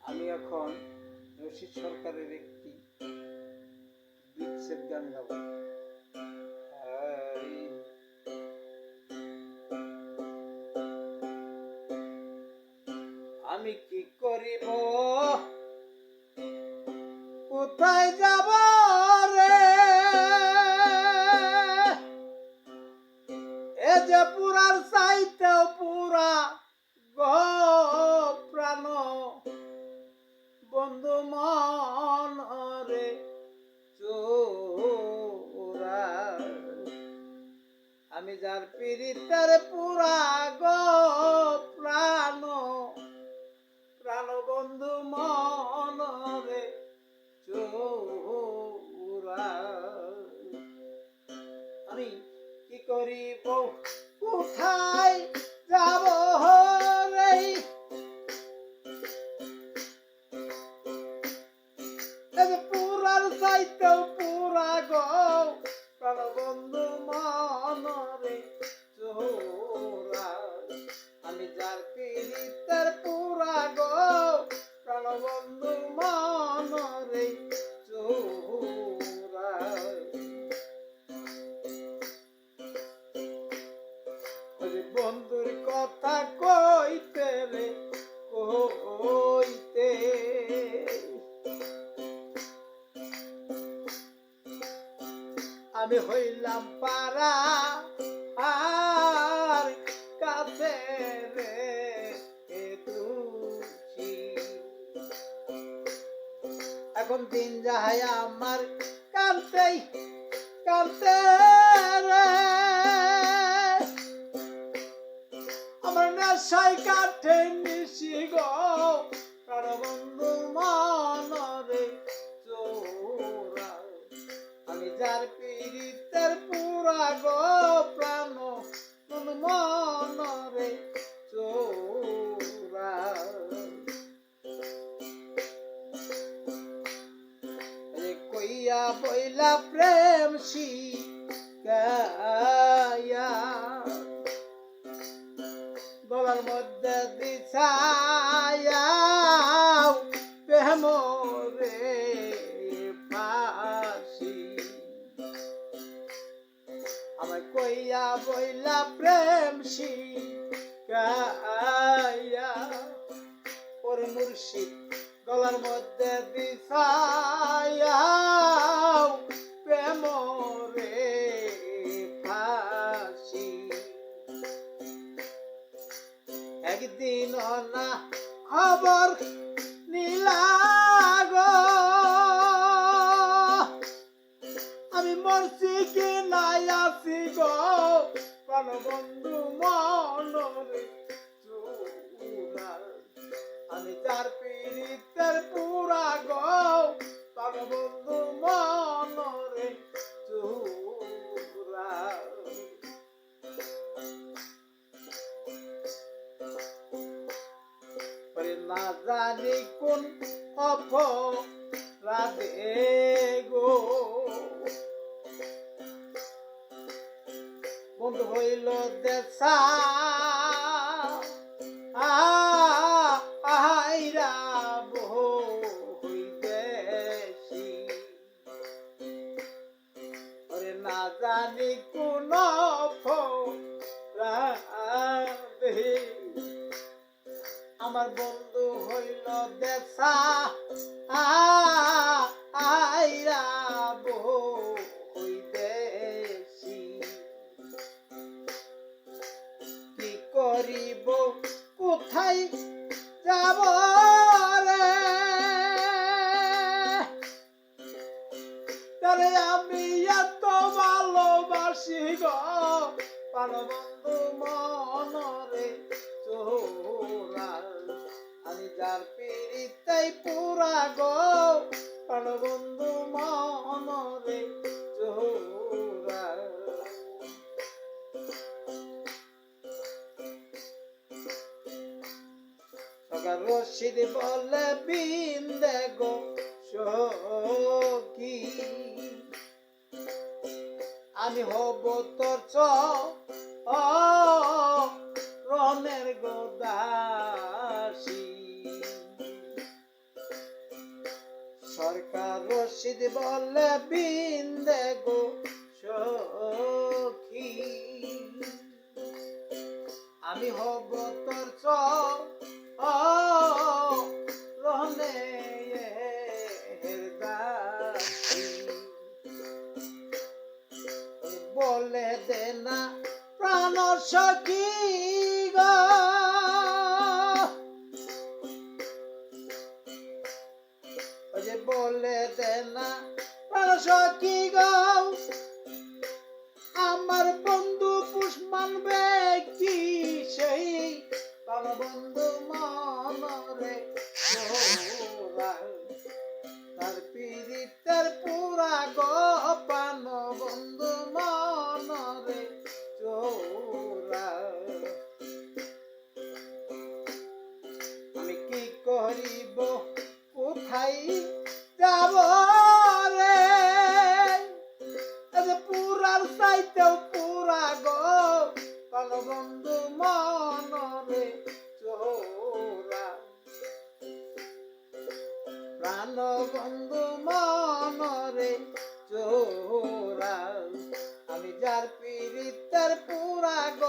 আমি এখন রশিদ সরকারের একটি বিচ্ছেদ গান আমি কি করিব? কোথায় বন্ধু মন রে চোরা আমি যার পীড়িতের পুরা গো প্রাণ প্রাণ বন্ধু মন রে চোরা আমি কি করিব? কোথায় যাব? চাইতেও পুরা গো। প্রাণবন্ধু মন রে চোরা। আমি যার পীড়িতের পুরা গো। প্রাণবন্ধু মন রে চোরা। বন্ধুর কথা কইতে হইলাম পারা আর কাছে রে এখন দিন যাহাই আমার কানতেই কানতে রে। আমার নেশাই কাঠে বইলা প্রেম শিকায়া গলার মধ্যে দিছায়াও প্রেম রে ফাঁসি। আমায় কইয়া বইলা প্রেম শিকায়া ওর মুর্শিদ গলার মধ্যে দিছায়াও একদিন না খবর নিলাগ আমি মরছি কি নাই আসি গো প্রাণবন্ধু মনরে চূড়া। না জানি কোন অপরাধে গো। বন্ধু হইল দেশা জানি কোন অপরাধে বন্ধু হইল হইতেছি কি করিব? কোথায় যাব তারে আমি এত ভালোবাসি গো। প্রাণবন্ধু মনরে চোরা আমি যার পীড়িতাই পুরা গো প্রাণবন্ধু মনরে চোরা সকাল রশিদ বলে, বিন্দে গো, সখী। আমি হব তোর চ ও রনের গোদাসী। সরকার রশিদ বলে বিন্দে গো সখী। আমি হব তোর চ সখী গো। যে বলে দে না প্রাণ সখী গো, আমার বন্ধু পুষ্মান ব্যক্তি সেই? প্রাণ বন্ধু মনরে বন্ধু মনরে চোরা। প্রাণ বন্ধু মনরে চোরা। আমি যার পীড়িতের পুরা গো